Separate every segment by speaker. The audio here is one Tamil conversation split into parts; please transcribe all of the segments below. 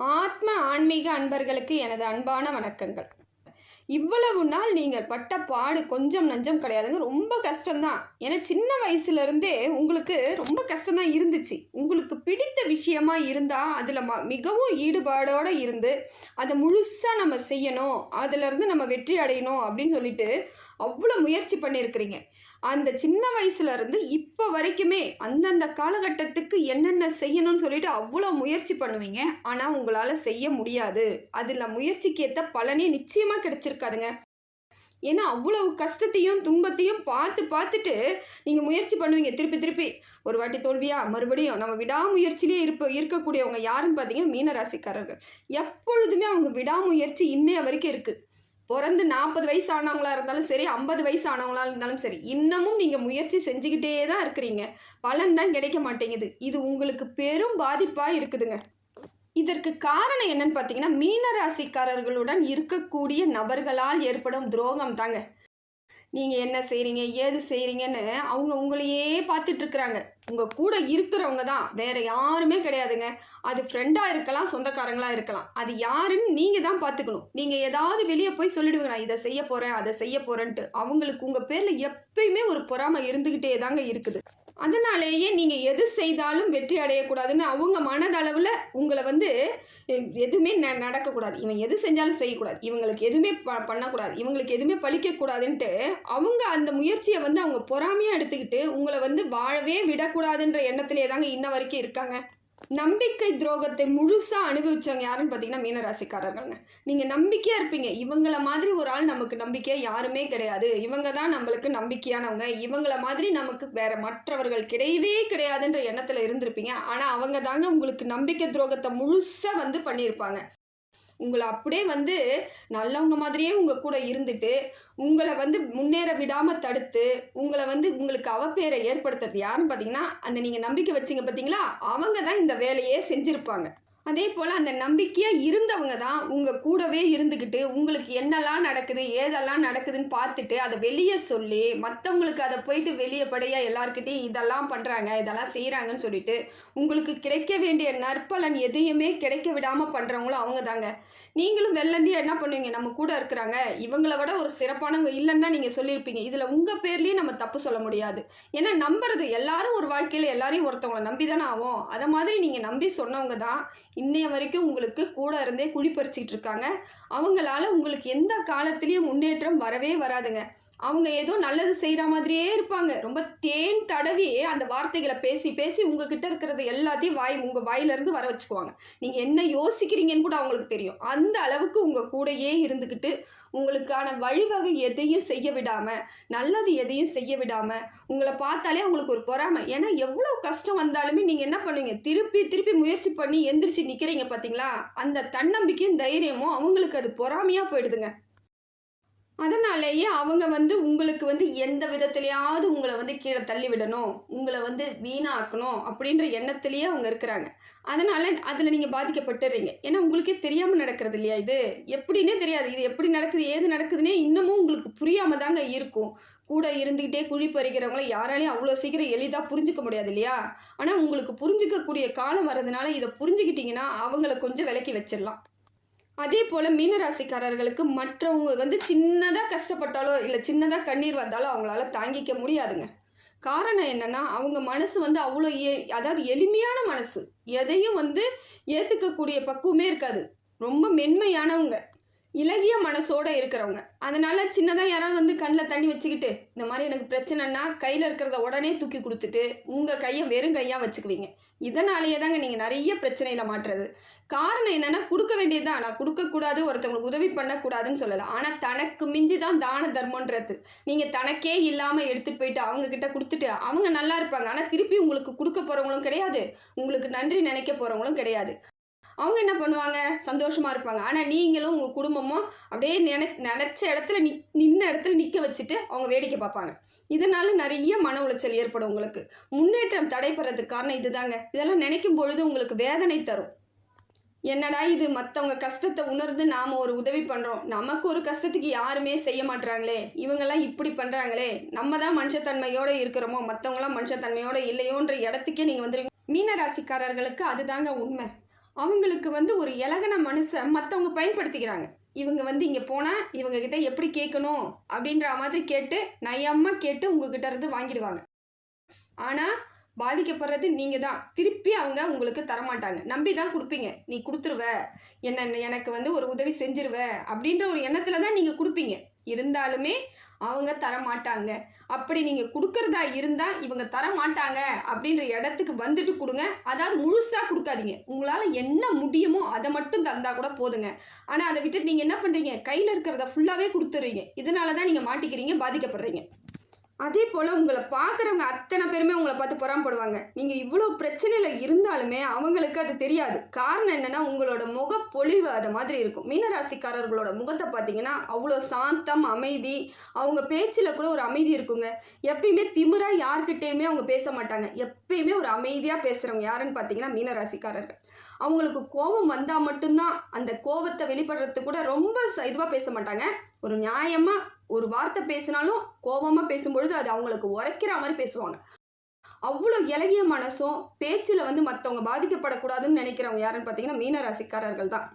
Speaker 1: ஆத்ம ஆன்மீக அன்பர்களுக்கு எனது அன்பான வணக்கங்கள். இவ்வளவு நாள் நீங்கள் பட்ட பாடு கொஞ்சம் நஞ்சம் கிடையாதுங்க. ரொம்ப கஷ்டம்தான். ஏன்னா சின்ன வயசுலேருந்தே உங்களுக்கு ரொம்ப கஷ்டம்தான் இருந்துச்சு. உங்களுக்கு பிடித்த விஷயமா இருந்தால் அதில் ம மிகவும் ஈடுபாடோடு இருந்து அதை முழுசாக நம்ம செய்யணும் அதிலிருந்து நம்ம வெற்றி அடையணும் அப்படின்னு சொல்லிட்டு அவ்வளோ முயற்சி பண்ணியிருக்கிறீங்க. அந்த சின்ன வயசுல இருந்து இப்போ வரைக்குமே அந்தந்த காலகட்டத்துக்கு என்னென்ன செய்யணும்னு சொல்லிட்டு அவ்வளோ முயற்சி பண்ணுவீங்க. ஆனால் உங்களால் செய்ய முடியாது. அதில் முயற்சிக்கு ஏற்ற பலனே நிச்சயமாக கிடச்சிருக்காதுங்க. ஏன்னா அவ்வளவு கஷ்டத்தையும் துன்பத்தையும் பார்த்து பார்த்துட்டு நீங்கள் முயற்சி பண்ணுவீங்க. திருப்பி திருப்பி ஒரு வாட்டி தோல்வியா? மறுபடியும் நம்ம விடாமுயற்சியிலே இருப்ப இருக்கக்கூடியவங்க யாருன்னு பார்த்தீங்கன்னா மீனராசிக்காரர்கள். எப்பொழுதுமே அவங்க விடாமுயற்சி இன்னைய வரைக்கும் இருக்குது பிறந்து நாற்பது வயசு ஆனவங்களா இருந்தாலும் சரி ஐம்பது வயசு ஆனவங்களா இருந்தாலும் சரி இன்னமும் நீங்கள் முயற்சி செஞ்சுக்கிட்டே தான் இருக்கிறீங்க. பலன் தான் கிடைக்க மாட்டேங்குது. இது உங்களுக்கு பெரும் பாதிப்பாக இருக்குதுங்க. இதற்கு காரணம் என்னன்னு பார்த்தீங்கன்னா மீனராசிக்காரர்களுடன் இருக்கக்கூடிய நபர்களால் ஏற்படும் துரோகம் தாங்க. நீங்கள் என்ன செய்கிறீங்க ஏது செய்கிறீங்கன்னு அவங்க உங்களையே பார்த்துட்ருக்குறாங்க உங்கள் கூட இருக்கிறவங்க தான். வேறு யாருமே கிடையாதுங்க. அது ஃப்ரெண்டாக இருக்கலாம் சொந்தக்காரங்களாக இருக்கலாம். அது யாருன்னு நீங்கள் தான் பார்த்துக்கணும் நீங்கள் ஏதாவது வெளியே போய் சொல்லிடுவீங்க நான் இதை செய்ய போகிறேன் அதை செய்ய போகிறேன்ட்டு அவங்களுக்கு உங்கள் பேரில் எப்பயுமே ஒரு பொறாமை இருந்துக்கிட்டே தாங்க இருக்குது. அதனாலேயே நீங்கள் எது செய்தாலும் வெற்றி அடையக்கூடாதுன்னு அவங்க மனதளவில் உங்களை வந்து எதுவுமே ந நடக்கக்கூடாது. இவன் எது செஞ்சாலும் செய்யக்கூடாது. இவங்களுக்கு எதுவுமே ப பண்ணக்கூடாது. இவங்களுக்கு எதுவுமே பழிக்கக்கூடாதுன்ட்டு அவங்க அந்த முயற்சியை வந்து அவங்க பொறாமையாக எடுத்துக்கிட்டு உங்களை வந்து வாழவே விடக்கூடாதுன்ற எண்ணத்திலே தாங்க இன்ன வரைக்கும் இருக்காங்க. நம்பிக்கை துரோகத்தை முழுசாக அனுபவிச்சவங்க யாருன்னு பார்த்தீங்கன்னா மீனராசிக்காரர்கள்ங்க. நீங்கள் நம்பிக்கையாக இருப்பீங்க. இவங்கள மாதிரி ஒரு ஆள் நமக்கு நம்பிக்கையாக யாருமே கிடையாது. இவங்க தான் நம்மளுக்கு நம்பிக்கையானவங்க. இவங்கள மாதிரி நமக்கு வேறு மற்றவர்கள் கிடையவே கிடையாதுன்ற எண்ணத்தில் இருந்திருப்பீங்க. ஆனால் அவங்க தாங்க உங்களுக்கு நம்பிக்கை துரோகத்தை முழுசாக வந்து பண்ணியிருப்பாங்க. உங்களை அப்படியே வந்து நல்லவங்க மாதிரியே உங்கள் கூட இருந்துட்டு உங்களை வந்து முன்னேற விடாமல் தடுத்து உங்களை வந்து உங்களுக்கு அவப்பேரை ஏற்படுத்துறது யாருன்னு பார்த்தீங்கன்னா அந்த நீங்கள் நம்பிக்கை வச்சீங்க பார்த்தீங்களா அவங்க தான் இந்த வேலையே செஞ்சுருப்பாங்க. அதே போல் அந்த நம்பிக்கையாக இருந்தவங்க தான் உங்கள் கூடவே இருந்துக்கிட்டு உங்களுக்கு என்னெல்லாம் நடக்குது ஏதெல்லாம் நடக்குதுன்னு பார்த்துட்டு அதை வெளியே சொல்லி மற்றவங்களுக்கு அதை போயிட்டு வெளியே படையாக எல்லாருக்கிட்டையும் இதெல்லாம் பண்ணுறாங்க இதெல்லாம் செய்கிறாங்கன்னு சொல்லிட்டு உங்களுக்கு கிடைக்க வேண்டிய நற்பலன் எதையுமே கிடைக்க விடாமல் பண்ணுறவங்களும் அவங்க தாங்க. நீங்களும் வெள்ளந்தியாக என்ன பண்ணுவீங்க? நம்ம கூட இருக்கிறாங்க. இவங்கள விட ஒரு சிறப்பானவங்க இல்லைன்னு தான் நீங்கள் சொல்லியிருப்பீங்க. இதில் உங்கள் பேர்லேயும் நம்ம தப்பு சொல்ல முடியாது. ஏன்னா நம்புறது எல்லாரும் ஒரு வாழ்க்கையில் எல்லாரையும் ஒருத்தவங்களை நம்பி தானே ஆகும் அதை மாதிரி நீங்கள் நம்பி சொன்னவங்க தான் இன்னைய வரைக்கும் உங்களுக்கு கூட இருந்தே குழி பறிச்சுக்கிட்டு இருக்காங்க. அவங்களால உங்களுக்கு எந்த காலத்துலேயும் முன்னேற்றம் வரவே வராதுங்க. அவங்க ஏதோ நல்லது செய்கிற மாதிரியே இருப்பாங்க. ரொம்ப தேன் தடவி அந்த வார்த்தைகளை பேசி பேசி உங்ககிட்ட இருக்கிறது எல்லாத்தையும் வாய் உங்கள் வாயிலிருந்து வர வச்சுக்குவாங்க. நீங்கள் என்ன யோசிக்கிறீங்கன்னு கூட அவங்களுக்கு தெரியும். அந்த அளவுக்கு உங்கள் கூடயே இருந்துக்கிட்டு உங்களுக்கான வழிவகை எதையும் செய்ய விடாமல் நல்லது எதையும் செய்ய விடாமல் உங்களை பார்த்தாலே அவங்களுக்கு ஒரு பொறாமை. ஏன்னா எவ்வளோ கஷ்டம் வந்தாலுமே நீங்கள் என்ன பண்ணுவீங்க? திருப்பி திருப்பி முயற்சி பண்ணி எந்திரிச்சு நிற்கிறீங்க பார்த்தீங்களா அந்த தன்னம்பிக்கையும் தைரியமும் அவங்களுக்கு அது பொறாமையாக போயிடுதுங்க. அதனாலேயே அவங்க வந்து உங்களுக்கு வந்து எந்த விதத்துலையாவது உங்களை வந்து கீழே தள்ளி விடணும் உங்களை வந்து வீணாக்கணும் அப்படின்ற எண்ணத்திலேயே அவங்க இருக்கிறாங்க. அதனால் அதில் நீங்கள் பாதிக்கப்பட்டுறீங்க. ஏன்னா உங்களுக்கே தெரியாமல் நடக்கிறது இல்லையா இது? எப்படின்னே தெரியாது. இது எப்படி நடக்குது ஏது நடக்குதுன்னே இன்னமும் உங்களுக்கு புரியாமல் தாங்க இருக்கும். கூட இருந்துக்கிட்டே குழி பறிக்கிறவங்கள யாராலையும் அவ்வளோ சீக்கிரம் எளிதாக புரிஞ்சுக்க முடியாது இல்லையா? ஆனால் உங்களுக்கு புரிஞ்சுக்கக்கூடிய காலம் வர்றதுனால இதை புரிஞ்சுக்கிட்டிங்கன்னா அவங்கள கொஞ்சம் விலக்கி வச்சிடலாம். அதே போல் மீனராசிக்காரர்களுக்கு மற்றவங்க வந்து சின்னதாக கஷ்டப்பட்டாலோ இல்லை சின்னதாக கண்ணீர் வந்தாலோ அவங்களால தாங்கிக்க முடியாதுங்க. காரணம் என்னென்னா அவங்க மனசு வந்து அவ்வளோ ஏ அதாவது எளிமையான மனசு. எதையும் வந்து ஏற்றுக்கக்கூடிய பக்குவமே இருக்காது. ரொம்ப மென்மையானவங்க. இலகிய மனசோட இருக்கிறவங்க. அதனால சின்னதாக யாராவது வந்து கண்ணில் தண்ணி வச்சுக்கிட்டு இந்த மாதிரி எனக்கு பிரச்சனைன்னா கையில் இருக்கிறத உடனே தூக்கி கொடுத்துட்டு உங்கள் கையை வெறும் கையாக வச்சுக்குவீங்க. இதனாலேயே தாங்க நீங்கள் நிறைய பிரச்சனையில் மாட்டுறது. காரணம் என்னன்னா கொடுக்க வேண்டியதுதான் நான் கொடுக்கக்கூடாது ஒருத்தவங்களுக்கு உதவி பண்ணக்கூடாதுன்னு சொல்லலாம். ஆனால் தனக்கு மிஞ்சி தான் தான தர்மன்றது நீங்கள் தனக்கே இல்லாமல் எடுத்துகிட்டு போயிட்டு அவங்கக்கிட்ட கொடுத்துட்டு அவங்க நல்லா இருப்பாங்க. ஆனால் திருப்பி உங்களுக்கு கொடுக்க போகிறவங்களும் கிடையாது. உங்களுக்கு நன்றி நினைக்க போகிறவங்களும் கிடையாது. அவங்க என்ன பண்ணுவாங்க? சந்தோஷமாக இருப்பாங்க. ஆனால் நீங்களும் உங்கள் குடும்பமும் அப்படியே நினை நினச்ச இடத்துல நி நின்ன இடத்துல நிற்க வச்சுட்டு அவங்க வேடிக்கை பார்ப்பாங்க. இதனால் நிறைய மன உளைச்சல் ஏற்படும் உங்களுக்கு. முன்னேற்றம் தடைபடுறதுக்கு காரணம் இதுதாங்க. இதெல்லாம் நினைக்கும் பொழுது உங்களுக்கு வேதனை தரும். என்னடா இது? மற்றவங்க கஷ்டத்தை உணர்ந்து நாம் ஒரு உதவி பண்ணுறோம் நமக்கு ஒரு கஷ்டத்துக்கு யாருமே செய்ய மாட்றாங்களே. இவங்கெல்லாம் இப்படி பண்ணுறாங்களே நம்ம தான் மனுஷத்தன்மையோடு இருக்கிறோமோ? மற்றவங்களாம் மனுஷத்தன்மையோடு இல்லையோன்ற இடத்துக்கே நீங்கள் வந்துடுவீங்க மீனராசிக்காரர்களுக்கு அதுதாங்க உண்மை. அவங்களுக்கு வந்து ஒரு இலகன மனுஷன் மற்றவங்க பயன்படுத்திக்கிறாங்க. இவங்க வந்து இங்கே போனால் இவங்க கிட்ட எப்படி கேட்கணும் அப்படின்ற மாதிரி கேட்டு நயமாக கேட்டு உங்ககிட்ட இருந்து வாங்கிடுவாங்க. ஆனால் பாதிக்கப்படுறது நீங்கள் தான். திருப்பி அவங்க உங்களுக்கு தரமாட்டாங்க. நம்பி தான் கொடுப்பீங்க. நீ கொடுத்துருவ. என்ன எனக்கு வந்து ஒரு உதவி செஞ்சிருவ அப்படின்ற ஒரு எண்ணத்தில் தான் நீங்கள் கொடுப்பீங்க. இருந்தாலுமே அவங்க தரமாட்டாங்க. அப்படி நீங்கள் கொடுக்குறதா இருந்தால் இவங்க தரமாட்டாங்க அப்படின்ற இடத்துக்கு வந்துட்டு கொடுங்க. அதாவது முழுசாக கொடுக்காதீங்க. உங்களால் என்ன முடியுமோ அதை மட்டும் தந்தால் கூட போதுங்க. ஆனால் அதை விட்டுட்டு நீங்கள் என்ன பண்ணுறீங்க கையில் இருக்கிறத ஃபுல்லாகவே கொடுத்துட்றீங்க இதனால தான் நீங்கள் மாட்டிக்கிறீங்க பாதிக்கப்படுறீங்க. அதே போல் உங்களை பார்க்குறவங்க அத்தனை பேருமே உங்களை பார்த்து பொறாமப்படுவாங்க. நீங்கள் இவ்வளோ பிரச்சனையில் இருந்தாலுமே அவங்களுக்கு அது தெரியாது. காரணம் என்னென்னா உங்களோட முகப்பொழிவு அது மாதிரி இருக்கும். மீனராசிக்காரர்களோட முகத்தை பார்த்தீங்கன்னா அவ்வளோ சாந்தம் அமைதி. அவங்க பேச்சில் கூட ஒரு அமைதி இருக்குங்க. எப்பயுமே திமிராக யார்கிட்டேயுமே அவங்க பேச மாட்டாங்க. எப்பயுமே ஒரு அமைதியாக பேசுகிறவங்க யாருன்னு பார்த்தீங்கன்னா மீனராசிக்காரர்கள். அவங்களுக்கு கோபம் வந்தால் மட்டும்தான் அந்த கோபத்தை வெளிப்படுறதுக்கு கூட ரொம்ப இதுவாக பேச மாட்டாங்க. ஒரு நியாயமாக ஒரு வார்த்தை பேசினாலும் கோபமாக பேசும்பொழுது அது அவங்களுக்கு உரைக்கிற மாதிரி பேசுவாங்க. அவ்வளோ இலகிய மனசும் பேச்சில் வந்து மற்றவங்க பாதிக்கப்படக்கூடாதுன்னு நினைக்கிறவங்க யாருன்னு பார்த்தீங்கன்னா மீனராசிக்காரர்கள் தான்.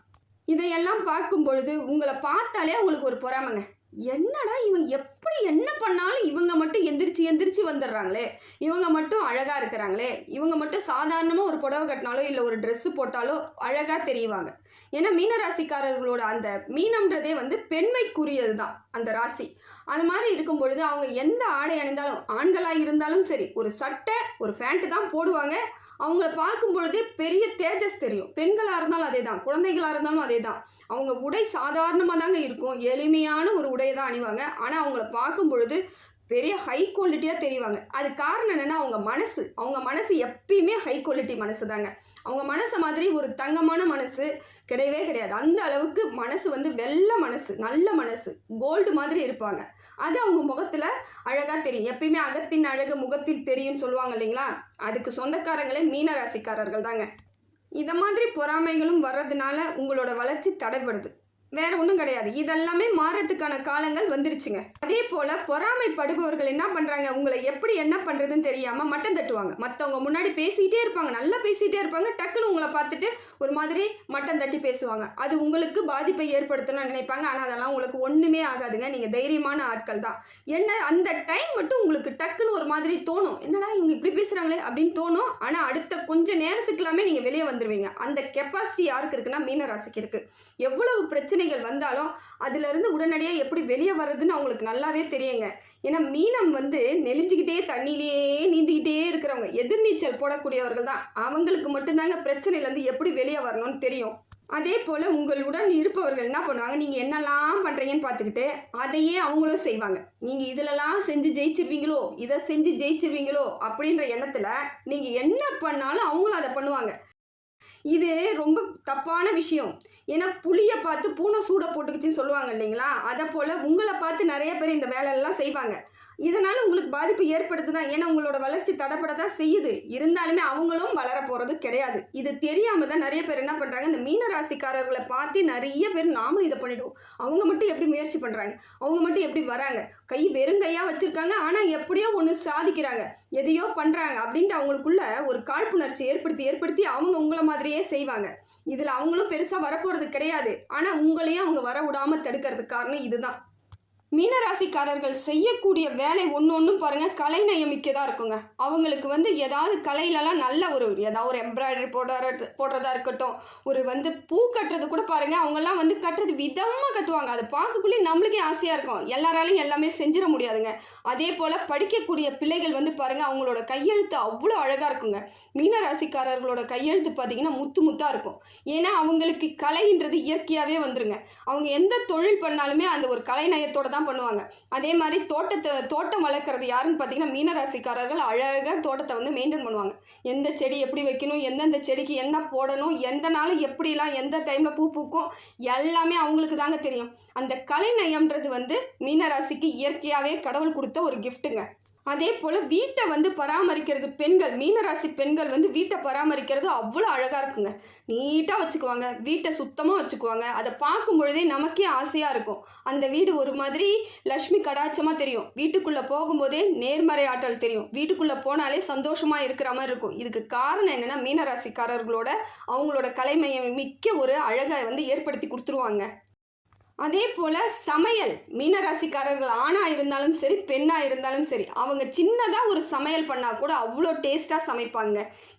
Speaker 1: இதையெல்லாம் பார்க்கும் பொழுது உங்களை பார்த்தாலே அவங்களுக்கு ஒரு பொறாமைங்க. என்னடா இவன் எப்படி என்ன பண்ணாலும் இவங்க மட்டும் எந்திரிச்சு எந்திரிச்சு வந்துடுறாங்களே? இவங்க மட்டும் அழகாக இருக்கிறாங்களே? இவங்க மட்டும் சாதாரணமாக ஒரு புடவை கட்டினாலோ இல்லை ஒரு ட்ரெஸ்ஸு போட்டாலோ அழகாக தெரியுவாங்க ஏன்னா மீனராசிக்காரர்களோட அந்த மீனம்ன்றதே வந்து பெண்மைக்குரியது தான் அந்த ராசி. அது மாதிரி இருக்கும் பொழுது அவங்க எந்த ஆடை அணிந்தாலும் ஆண்களாக இருந்தாலும் சரி ஒரு சட்டை ஒரு ஃபேண்ட்டு தான் போடுவாங்க. அவங்கள பார்க்கும் பொழுதே பெரிய தேஜஸ் தெரியும். பெண்களாக இருந்தாலும் அதே தான் குழந்தைகளாக இருந்தாலும் அதே தான் அவங்க உடை சாதாரணமாக தாங்க இருக்கும். எளிமையான ஒரு உடையை தான் அணிவாங்க. ஆனால் அவங்கள பார்க்கும் பொழுது பெரிய ஹை குவாலிட்டியாக தெரிவாங்க. அது காரணம் என்னென்னா அவங்க மனசு. அவங்க மனசு எப்பயுமே ஹை குவாலிட்டி மனசு தாங்க அவங்க மனசை மாதிரி ஒரு தங்கமான மனசு கிடையவே கிடையாது. அந்த அளவுக்கு மனசு வந்து வெள்ளை மனசு நல்ல மனசு கோல்டு மாதிரி இருப்பாங்க. அது அவங்க முகத்தில் அழகாக தெரியும். எப்பயுமே அகத்தின் அழகு முகத்தில் தெரியும்னு சொல்லுவாங்க இல்லைங்களா? அதுக்கு சொந்தக்காரங்களே மீன ராசிக்காரர்கள் தாங்க. இதை மாதிரி பொறாமைகளும் வர்றதுனால உங்களோட வளர்ச்சி தடைபடுது. வேற ஒன்றும் கிடையாது. இதெல்லாமே மாறத்துக்கான காலங்கள் வந்துருச்சுங்க. அதே போல பொறாமைப்படுபவர்கள் என்ன பண்றாங்க? உங்களை எப்படி என்ன பண்றதுன்னு தெரியாம மட்டம் தட்டுவாங்க. மற்றவங்க முன்னாடி பேசிக்கிட்டே இருப்பாங்க. நல்லா பேசிகிட்டே இருப்பாங்க. டக்குன்னு உங்களை பார்த்துட்டு ஒரு மாதிரி மட்டம் தட்டி பேசுவாங்க. அது உங்களுக்கு பாதிப்பை ஏற்படுத்தணும்னு நினைப்பாங்க. ஆனால் அதெல்லாம் உங்களுக்கு ஒன்றுமே ஆகாதுங்க. நீங்கள் தைரியமான ஆட்கள் தான். என்ன அந்த டைம் மட்டும் உங்களுக்கு டக்குன்னு ஒரு மாதிரி தோணும். என்னடா இவங்க இப்படி பேசுகிறாங்களே அப்படின்னு தோணும். ஆனால் அடுத்த கொஞ்சம் நேரத்துக்கு எல்லாமே நீங்கள் வெளியே வந்துடுவீங்க அந்த கெப்பாசிட்டி யாருக்கு இருக்குன்னா மீனராசிக்கு இருக்குது எவ்வளவு பிரச்சனைகள் வந்தாலும் அதிலிருந்து உடனடியாக எப்படி வெளியே வர்றதுன்னு அவங்களுக்கு நல்லாவே தெரியுங்க. ஏன்னா மீனம் வந்து நெளிஞ்சிக்கிட்டே தண்ணியிலேயே நீந்திக்கிட்டே இருக்கிறவங்க. எதிர்நீச்சல் போடக்கூடியவர்கள் தான். அவங்களுக்கு மட்டும்தாங்க பிரச்சனையிலேருந்து எப்படி வெளியே வரணும்னு தெரியும். அதே போல் உங்களுடன் இருப்பவர்கள் என்ன பண்ணுவாங்க? நீங்கள் என்னெல்லாம் பண்ணுறீங்கன்னு பார்த்துக்கிட்டு அதையே அவங்களும் செய்வாங்க. நீங்கள் இதிலலாம் செஞ்சு ஜெயிச்சிருவீங்களோ? இதை செஞ்சு ஜெயிச்சிருவீங்களோ? அப்படின்ற எண்ணத்தில் நீங்கள் என்ன பண்ணாலும் அவங்களும் அதை பண்ணுவாங்க. இது ரொம்ப தப்பான விஷயம். ஏன்னா புளியை பார்த்து பூனை சூட போட்டுக்குச்சின்னு சொல்லுவாங்க இல்லைங்களா? அதை போல் உங்களை பார்த்து நிறைய பேர் இந்த வேலையெல்லாம் செய்வாங்க. இதனால் உங்களுக்கு பாதிப்பு ஏற்படுத்து தான் ஏன்னா உங்களோட வளர்ச்சி தடப்பட தான் செய்யுது. இருந்தாலுமே அவங்களும் வளர போகிறது கிடையாது. இது தெரியாமல் தான் நிறைய பேர் என்ன பண்ணுறாங்க இந்த மீன ராசிக்காரர்களை பார்த்து நிறைய பேர் நாமளும் இதை பண்ணிவிடுவோம் அவங்க மட்டும் எப்படி முயற்சி பண்ணுறாங்க அவங்க மட்டும் எப்படி வராங்க? கை வெறும் கையாக வச்சுருக்காங்க ஆனால் எப்படியோ ஒன்று சாதிக்கிறாங்க. எதையோ பண்ணுறாங்க அப்படின்ட்டு அவங்களுக்குள்ள ஒரு காழ்ப்புணர்ச்சி ஏற்படுத்தி ஏற்படுத்தி அவங்க உங்களை மாதிரியே செய்வாங்க. இதில் அவங்களும் பெருசாக வரப்போகிறது கிடையாது. ஆனால் உங்களையும் அவங்க வர விடாமல் தடுக்கிறதுக்கு காரணம் இதுதான். மீனராசிக்காரர்கள் செய்யக்கூடிய வேலை ஒன்று ஒன்றும் பாருங்கள் கலை நயமிக்கதாக இருக்குங்க. அவங்களுக்கு வந்து ஏதாவது கலையிலலாம் நல்ல ஒரு ஏதாவது ஒரு எம்ப்ராய்டரி போடுற போடுறதா இருக்கட்டும் ஒரு வந்து பூ கட்டுறது கூட பாருங்கள் அவங்கெல்லாம் வந்து கட்டுறது விதமாக கட்டுவாங்க. அதை பார்க்கக்குள்ளே நம்மளுக்கே ஆசையாக இருக்கும். எல்லாராலையும் எல்லாமே செஞ்சிட முடியாதுங்க. அதே போல் படிக்கக்கூடிய பிள்ளைகள் வந்து பாருங்கள் அவங்களோட கையெழுத்து அவ்வளோ அழகாக இருக்குங்க. மீனராசிக்காரர்களோட கையெழுத்து பார்த்தீங்கன்னா முத்து முத்தாக இருக்கும். ஏன்னா அவங்களுக்கு கலைன்றது இயற்கையாகவே வந்துருங்க. அவங்க எந்த தொழில் பண்ணாலுமே அந்த ஒரு கலைநயத்தோட தான் தான் பண்ணுவாங்க. அதே மாதிரி தோட்டத்தை தோட்டம் வளர்க்குறது யாருன்னு பார்த்தீங்கன்னா மீனராசிக்காரர்கள் அழகாக தோட்டத்தை வந்து மெயின்டைன் பண்ணுவாங்க. எந்த செடி எப்படி வைக்கணும் எந்தெந்த செடிக்கு என்ன போடணும் எந்த நாளும் எப்படிலாம் எந்த டைமில் பூ பூக்கும் எல்லாமே அவங்களுக்கு தாங்க தெரியும். அந்த கலைநயம்ன்றது வந்து மீனராசிக்கு இயற்கையாகவே கடவுள் கொடுத்த ஒரு கிஃப்ட்டுங்க அதே போல் வீட்டை வந்து பராமரிக்கிறது பெண்கள் மீனராசி பெண்கள் வந்து வீட்டை பராமரிக்கிறது அவ்வளோ அழகாக இருக்குங்க. நீட்டாக வச்சுக்குவாங்க. வீட்டை சுத்தமாக வச்சுக்குவாங்க. அதை பார்க்கும் பொழுதே நமக்கே ஆசையாக இருக்கும். அந்த வீடு ஒரு மாதிரி லக்ஷ்மி கடாட்சமாக தெரியும். வீட்டுக்குள்ளே போகும்போதே நேர்மறை ஆற்றல் தெரியும். வீட்டுக்குள்ளே போனாலே சந்தோஷமாக இருக்கிற மாதிரி இருக்கும். இதுக்கு காரணம் என்னென்னா மீனராசிக்காரர்களோட அவங்களோட கலைமையை மிக்க ஒரு அழகை வந்து ஏற்படுத்தி கொடுத்துருவாங்க. அதே போல் சமையல். மீனராசிக்காரர்கள் ஆணாக இருந்தாலும் சரி பெண்ணாக இருந்தாலும் சரி அவங்க சின்னதாக ஒரு சமையல் பண்ணால் கூட அவ்வளோ டேஸ்ட்டாக சமைப்பாங்க.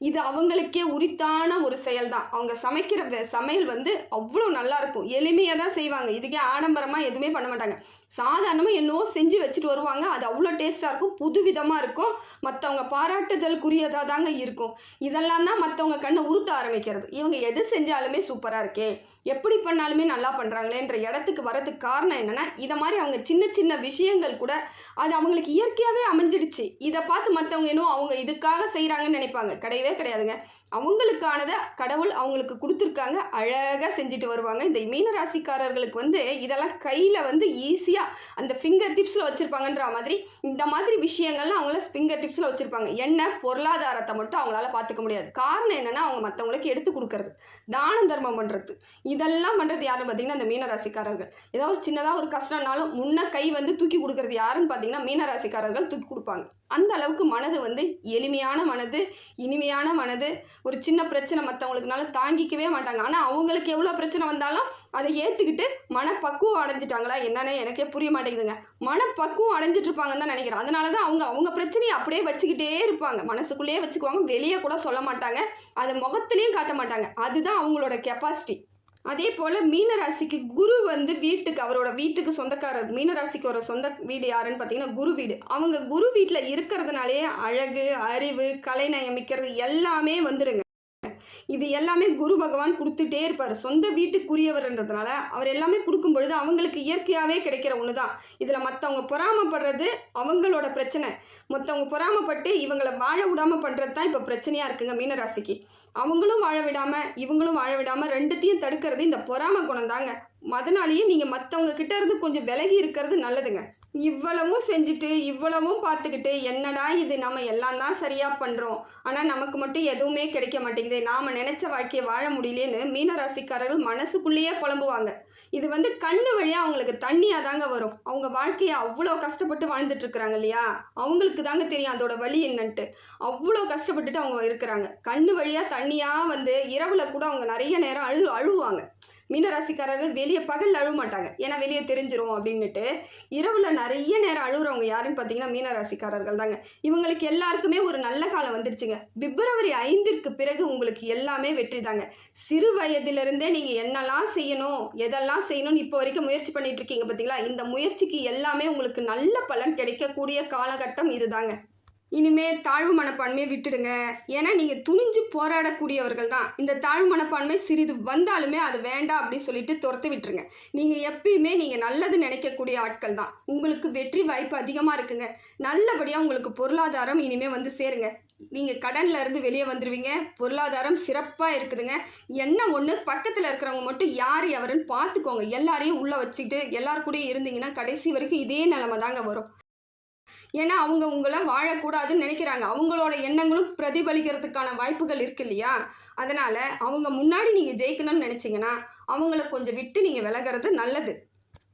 Speaker 1: இது அவங்களுக்கே உரித்தான ஒரு செயல் தான் அவங்க சமைக்கிற சமையல் வந்து அவ்வளோ நல்லாயிருக்கும் எளிமையாக தான் செய்வாங்க. இதுக்கே ஆடம்பரமாக எதுவுமே பண்ண மாட்டாங்க. சாதாரணமாக என்னவோ செஞ்சு வச்சுட்டு வருவாங்க. அது அவ்வளோ டேஸ்ட்டாக இருக்கும். புதுவிதமாக இருக்கும். மற்றவங்க பாராட்டுதலுக்குரியதாக தாங்க இருக்கும். இதெல்லாம் தான் மற்றவங்க கண்ணை உறுத்த ஆரம்பிக்கிறது. இவங்க எது செஞ்சாலுமே சூப்பராக இருக்கே. எப்படி பண்ணாலுமே நல்லா பண்ணுறாங்களேன்ற இடத்துக்கு வரதுக்கு காரணம் என்னென்னா இதை மாதிரி அவங்க சின்ன சின்ன விஷயங்கள் கூட அது அவங்களுக்கு இயற்கையாகவே அமைஞ்சிடுச்சு. இதை பார்த்து மற்றவங்க இன்னும் அவங்க இதுக்காக செய்கிறாங்கன்னு நினைப்பாங்க. கிடையவே கிடையாதுங்க. அவங்களுக்கானதை கடவுள் அவங்களுக்கு கொடுத்துருக்காங்க. அழகாக செஞ்சுட்டு வருவாங்க. இந்த மீனராசிக்காரர்களுக்கு வந்து இதெல்லாம் கையில் வந்து ஈஸியாக அந்த ஃபிங்கர் டிப்ஸில் வச்சுருப்பாங்கன்ற மாதிரி இந்த மாதிரி விஷயங்கள்லாம் அவங்கள ஃபிங்கர் டிப்ஸில் வச்சுருப்பாங்க. என்ன? பொருளாதாரத்தை மட்டும் அவங்களால பார்த்துக்க முடியாது. காரணம் என்னென்னா அவங்க மற்றவங்களுக்கு எடுத்து கொடுக்கறது. தான தர்மம் பண்ணுறது இதெல்லாம் பண்ணுறது யாருன்னு பார்த்தீங்கன்னா இந்த மீனராசிக்காரர்கள் ஏதாவது சின்னதாக ஒரு கஷ்டம்னாலும் முன்ன கை வந்து தூக்கி கொடுக்கறது யாருன்னு பார்த்தீங்கன்னா மீனராசிக்காரர்கள் தூக்கி கொடுப்பாங்க. அந்த அளவுக்கு மனது வந்து எளிமையான மனது இனிமையான மனது ஒரு சின்ன பிரச்சனை மற்றவங்களுக்குனால தாங்கிக்கவே மாட்டாங்க. ஆனால் அவங்களுக்கு எவ்வளோ பிரச்சனை வந்தாலும் அதை ஏற்றுக்கிட்டு மனப்பக்குவம் அடைஞ்சிட்டாங்களா என்னன்னு எனக்கே புரிய மாட்டேங்குதுங்க. மனப்பக்குவம் அடைஞ்சிட்ருப்பாங்கன்னு தான் நினைக்கிறேன். அதனால தான் அவங்க அவங்க பிரச்சனையை அப்படியே வச்சுக்கிட்டே இருப்பாங்க. மனசுக்குள்ளேயே வச்சுக்குவாங்க. வெளியே கூட சொல்ல மாட்டாங்க. அதை முகத்துலேயும் காட்ட மாட்டாங்க. அதுதான் அவங்களோட கெப்பாசிட்டி அதே போல் மீனராசிக்கு குரு வந்து வீட்டுக்கு அவரோட வீட்டுக்கு சொந்தக்காரர் மீனராசிக்கு ஒரு சொந்த வீடு யாருன்னு பார்த்தீங்கன்னா குரு வீடு. அவங்க குரு வீட்டில் இருக்கிறதுனாலே அழகு அறிவு கலை நயமிக்கிறது எல்லாமே வந்துடுங்க இது எல்லாமே குரு பகவான் கொடுத்துட்டே இருப்பார். சொந்த வீட்டுக்குரியவர்ன்றதுனால அவர் எல்லாமே கொடுக்கும் பொழுது அவங்களுக்கு இயற்கையாகவே கிடைக்கிற ஒன்று தான் இதில் மற்றவங்க பொறாமப்படுறது அவங்களோட பிரச்சனை. மற்றவங்க பொறாமப்பட்டு இவங்களை வாழ விடாமல் பண்ணுறது தான் இப்போ பிரச்சனையாக இருக்குங்க மீனராசிக்கு. அவங்களும் வாழ விடாமல் இவங்களும் வாழ விடாமல் ரெண்டுத்தையும் தடுக்கிறது இந்த பொறாம குணம் தாங்க அதனாலேயே நீங்கள் மற்றவங்க கிட்ட இருந்து கொஞ்சம் விலகி இருக்கிறது நல்லதுங்க. இவ்வளவும் செஞ்சுட்டு இவ்வளவும் பார்த்துக்கிட்டு என்னடா இது? நம்ம எல்லாம் தான் சரியாக பண்ணுறோம் ஆனால் நமக்கு மட்டும் எதுவுமே கிடைக்க மாட்டேங்குது. நாம் நினச்ச வாழ்க்கையை வாழ முடியலேன்னு மீனராசிக்காரர்கள் மனசுக்குள்ளேயே புலம்புவாங்க. இது வந்து கண்ணு வழியாக அவங்களுக்கு தண்ணியாக தாங்க வரும். அவங்க வாழ்க்கையை அவ்வளோ கஷ்டப்பட்டு வாழ்ந்துட்டுருக்குறாங்க இல்லையா? அவங்களுக்கு தாங்க தெரியும் அதோட வழி என்னன்ட்டு. அவ்வளோ கஷ்டப்பட்டுட்டு அவங்க இருக்கிறாங்க. கண்ணு வழியாக தண்ணியாக வந்து இரவில் கூட அவங்க நிறைய நேரம் அழு அழுவாங்க. மீனராசிக்காரர்கள் வெளியே பகல் அழுவ மாட்டாங்க. ஏன்னா வெளியே தெரிஞ்சிரும் அப்படின்னுட்டு இரவுல நிறைய நேரம் அழுகுறவங்க யாருன்னு பார்த்தீங்கன்னா மீனராசிக்காரர்கள் தாங்க இவங்களுக்கு எல்லாருக்குமே ஒரு நல்ல காலம் வந்துருச்சுங்க. பிப்ரவரி ஐந்திற்கு பிறகு உங்களுக்கு எல்லாமே வெற்றி தாங்க சிறு வயதிலிருந்தே நீங்கள் என்னெல்லாம் செய்யணும் எதெல்லாம் செய்யணும்னு இப்போ வரைக்கும் முயற்சி பண்ணிட்டு இருக்கீங்க பார்த்தீங்களா இந்த முயற்சிக்கு எல்லாமே உங்களுக்கு நல்ல பலன் கிடைக்கக்கூடிய காலகட்டம் இதுதாங்க. இனிமேல் தாழ்வு மனப்பான்மையை விட்டுடுங்க. ஏன்னா நீங்கள் துணிஞ்சு போராடக்கூடியவர்கள் தான். இந்த தாழ்வு மனப்பான்மை சிறிது வந்தாலுமே அது வேண்டாம் அப்படின்னு சொல்லிட்டு துரத்து விட்டுருங்க. நீங்கள் எப்பயுமே நீங்கள் நல்லது நினைக்கக்கூடிய ஆட்கள் தான். உங்களுக்கு வெற்றி வாய்ப்பு அதிகமாக இருக்குங்க. நல்லபடியாக உங்களுக்கு பொருளாதாரம் இனிமேல் வந்து சேருங்க. நீங்கள் கடனில் இருந்து வெளியே வந்துடுவீங்க பொருளாதாரம் சிறப்பாக இருக்குதுங்க. என்ன ஒன்று பக்கத்தில் இருக்கிறவங்க மட்டும் யார் எவருன்னு பார்த்துக்கோங்க. எல்லாரையும் உள்ளே வச்சுக்கிட்டு எல்லார் கூடயும் இருந்தீங்கன்னா கடைசி வரைக்கும் இதே நிலமை தாங்க வரும். ஏன்னா அவங்க உங்களை வாழக்கூடாதுன்னு நினைக்கிறாங்க. அவங்களோட எண்ணங்களும் பிரதிபலிக்கிறதுக்கான வாய்ப்புகள் இருக்கு இல்லையா? அதனால் அவங்க முன்னாடி நீங்கள் ஜெயிக்கணும்னு நினச்சிங்கன்னா அவங்கள கொஞ்சம் விட்டு நீங்கள் விலகிறது நல்லது.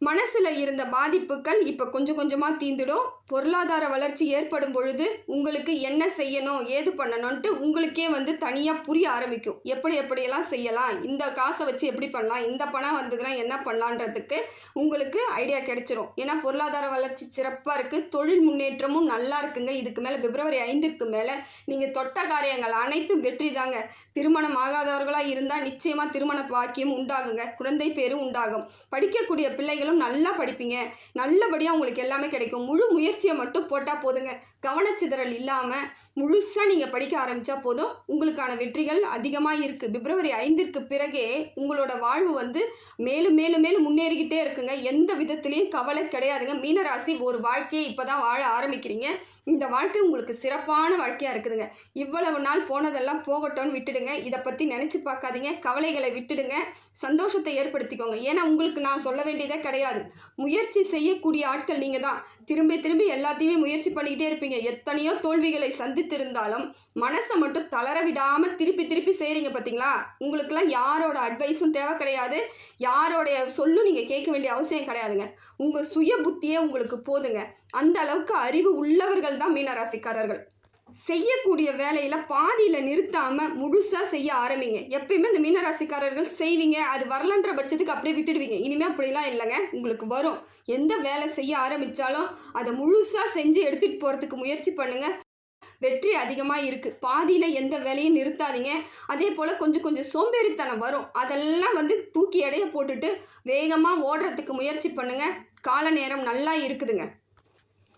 Speaker 1: மனசில் இருந்த பாதிப்புகள் இப்போ கொஞ்சம் கொஞ்சமாக தீந்துடும். பொருளாதார வளர்ச்சி ஏற்படும் பொழுது உங்களுக்கு என்ன செய்யணும் ஏது பண்ணணும்ன்ட்டு உங்களுக்கே வந்து தனியாக புரிய ஆரம்பிக்கும். எப்படி எப்படியெல்லாம் செய்யலாம் இந்த காசை வச்சு எப்படி பண்ணலாம் இந்த பணம் வந்ததுன்னா என்ன பண்ணலான்றதுக்கு உங்களுக்கு ஐடியா கிடைச்சிரும். ஏன்னா பொருளாதார வளர்ச்சி சிறப்பாக இருக்குது தொழில் முன்னேற்றமும் நல்லா இருக்குங்க. இதுக்கு மேலே பிப்ரவரி ஐந்திற்கு மேலே நீங்கள் தொட்ட காரியங்கள் அனைத்தும் வெற்றி தாங்க. திருமணம் ஆகாதவர்களாக இருந்தால் நிச்சயமாக திருமண பாக்கியம் உண்டாகுங்க. குழந்தை பேரும் உண்டாகும். படிக்கக்கூடிய பிள்ளைகள் பிள்ளைகளும் நல்லா படிப்பீங்க. நல்லபடியாக உங்களுக்கு எல்லாமே கிடைக்கும். முழு முயற்சியை மட்டும் போட்டால் போதுங்க. கவனச்சிதறல் இல்லாமல் முழுசாக நீங்கள் படிக்க ஆரம்பித்தா போதும். உங்களுக்கான வெற்றிகள் அதிகமாக இருக்குது பிப்ரவரி ஐந்திற்கு பிறகே உங்களோட வாழ்வு வந்து மேலும் மேலும் மேலும் முன்னேறிக்கிட்டே இருக்குங்க. எந்த விதத்துலேயும் கவலை கிடையாதுங்க. மீனராசி ஒரு வாழ்க்கையை இப்போ தான் வாழ ஆரம்பிக்கிறீங்க. இந்த வாழ்க்கை உங்களுக்கு சிறப்பான வாழ்க்கையாக இருக்குதுங்க. இவ்வளவு நாள் போனதெல்லாம் போகட்டும்னு விட்டுடுங்க. இதை பற்றி நினச்சி பார்க்காதீங்க. கவலைகளை விட்டுடுங்க. சந்தோஷத்தை ஏற்படுத்திக்கோங்க. ஏன்னா உங்களுக்கு நான் சொல்ல வேண்டியதே கிடையாது கிடையாது. முயற்சி செய்யக்கூடிய ஆட்கள் நீங்கள் தான். திரும்பி திரும்பி எல்லாத்தையுமே முயற்சி பண்ணிக்கிட்டே இருப்பீங்க. எத்தனையோ தோல்விகளை சந்தித்திருந்தாலும் மனசை மட்டும் தளர விடாமல் திருப்பி திருப்பி செய்கிறீங்க பார்த்தீங்களா உங்களுக்கெல்லாம் யாரோட அட்வைஸும் தேவை கிடையாது. யாரோடைய சொல்லும் நீங்கள் கேட்க வேண்டிய அவசியம் கிடையாதுங்க. உங்கள் சுய புத்தியே உங்களுக்கு போதுங்க. அந்த அளவுக்கு அறிவு உள்ளவர்கள் தான் மீனராசிக்காரர்கள். செய்யக்கூடிய வேலையில் பாதியில் நிறுத்தாமல் முழுசாக செய்ய ஆரம்பிங்க. எப்பயுமே இந்த மீனராசிக்காரர்கள் செய்வீங்க அது வரலன்ற பட்சத்துக்கு அப்படியே விட்டுடுவீங்க. இனிமேல் அப்படிலாம் இல்லைங்க உங்களுக்கு வரும். எந்த வேலை செய்ய ஆரம்பித்தாலும் அதை முழுசாக செஞ்சு எடுத்துகிட்டு போகிறதுக்கு முயற்சி பண்ணுங்கள் வெற்றி அதிகமாக இருக்குது பாதியில் எந்த வேலையும் நிறுத்தாதீங்க. அதே போல் கொஞ்சம் கொஞ்சம் சோம்பேறித்தனம் வரும். அதெல்லாம் வந்து தூக்கி எடைய போட்டுட்டு வேகமாக ஓடுறதுக்கு முயற்சி பண்ணுங்கள் கால நேரம் நல்லா இருக்குதுங்க.